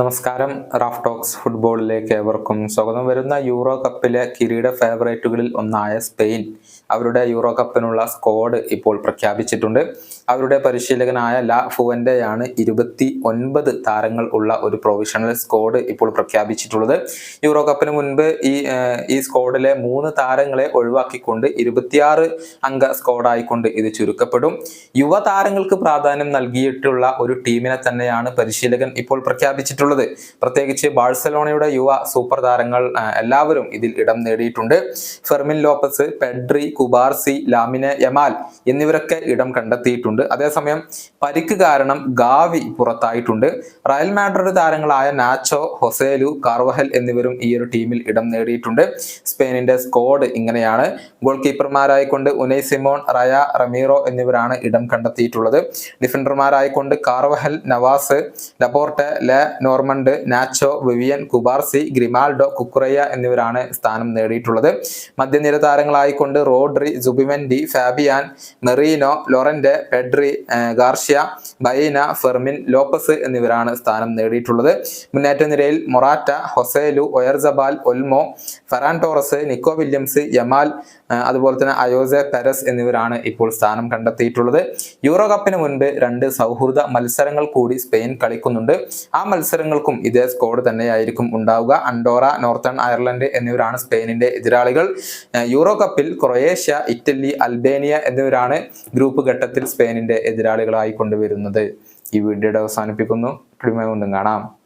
നമസ്കാരം. Raf talks ഫുട്ബോളിലേക്ക് ഏവർക്കും സ്വാഗതം. വരുന്ന യൂറോ കപ്പിലെ കിരീട ഫേവറേറ്റുകളിൽ ഒന്നായ സ്പെയിൻ. അവരുടെ യൂറോ കപ്പിനുള്ള സ്ക്വാഡ് ഇപ്പോൾ പ്രഖ്യാപിച്ചിട്ടുണ്ട്. അവരുടെ പരിശീലകനായ ലാ ഫുവന്റെയാണ് ഇരുപത്തി ഒൻപത് താരങ്ങൾ ഉള്ള ഒരു പ്രൊവിഷണൽ സ്കോഡ് ഇപ്പോൾ പ്രഖ്യാപിച്ചിട്ടുള്ളത്. യൂറോ കപ്പിന് മുൻപ് ഈ ഈ സ്ക്വാഡിലെ മൂന്ന് താരങ്ങളെ ഒഴിവാക്കിക്കൊണ്ട് ഇരുപത്തിയാറ് അംഗ സ്ക്വാഡായിക്കൊണ്ട് ഇത് ചുരുക്കപ്പെടും. യുവതാരങ്ങൾക്ക് പ്രാധാന്യം നൽകിയിട്ടുള്ള ഒരു ടീമിനെ തന്നെയാണ് പരിശീലകൻ ഇപ്പോൾ പ്രഖ്യാപിച്ചിട്ടുള്ളത്. പ്രത്യേകിച്ച് ബാഴ്സലോണയുടെ യുവ സൂപ്പർ താരങ്ങൾ എല്ലാവരും ഇതിൽ ഇടം നേടിയിട്ടുണ്ട്. Fermin Lopez Pedri Cubarsi Lamine Yamal എന്നിവരൊക്കെ ഇടം കണ്ടെത്തിയിട്ടുണ്ട്. അതേസമയം പരിക്ക് കാരണം ഗാവി പുറത്തായിട്ടുണ്ട്. റയൽ മാഡ്രിഡ് താരങ്ങളായ നാച്ചോ ഹൊസേലു കാർവഹൽ എന്നിവരും ഈ ഒരു ടീമിൽ ഇടം നേടിയിട്ടുണ്ട്. സ്പെയിനിന്റെ സ്കോഡ് ഇങ്ങനെയാണ്. ഗോൾ കീപ്പർമാരായിക്കൊണ്ട് ഉനൈ സിമോൺ റയ റമീറോ എന്നിവരാണ് ഇടം കണ്ടെത്തിയിട്ടുള്ളത്. ഡിഫൻഡർമാരായിക്കൊണ്ട് Carvajal Navas Laporte Le Normand Nacho Vivian Cubarsi Grimaldo Cucurella എന്നിവരാണ് സ്ഥാനം നേടിയിട്ടുള്ളത്. മധ്യനിര താരങ്ങളായിക്കൊണ്ട് Rodri Zubimendi Fabian Merino Llorente Pedri Garcia Baena Fermin Lopez എന്നിവരാണ് സ്ഥാനം നേടിയിട്ടുള്ളത്. മുന്നേറ്റ നിരയിൽ Morata Joselu Oyarzabal Olmo Ferran Torres Nico Williams Yamal അതുപോലെ തന്നെ അയോസെ പെരസ് എന്നിവരാണ് ഇപ്പോൾ സ്ഥാനം കണ്ടെത്തിയിട്ടുള്ളത്. യൂറോ കപ്പിന് മുൻപ് രണ്ട് സൗഹൃദ മത്സരങ്ങൾ കൂടി സ്പെയിൻ കളിക്കുന്നുണ്ട്. ആ മത്സരങ്ങൾക്കും ഇതേ സ്കോഡ് തന്നെയായിരിക്കും ഉണ്ടാവുക. അണ്ടോറ നോർത്തേൺ അയർലൻഡ് എന്നിവരാണ് സ്പെയിനിന്റെ എതിരാളികൾ. യൂറോ കപ്പിൽ ക്രൊയേഷ്യ ഇറ്റലി അൽബേനിയ എന്നിവരാണ് ഗ്രൂപ്പ് ഘട്ടത്തിൽ സ്പെയിനിന്റെ എതിരാളികളായി കൊണ്ടുവരുന്നത് ഈ വീഡിയോയുടെ അവസാനിപ്പിക്കുന്നു. വീണ്ടും കാണാം.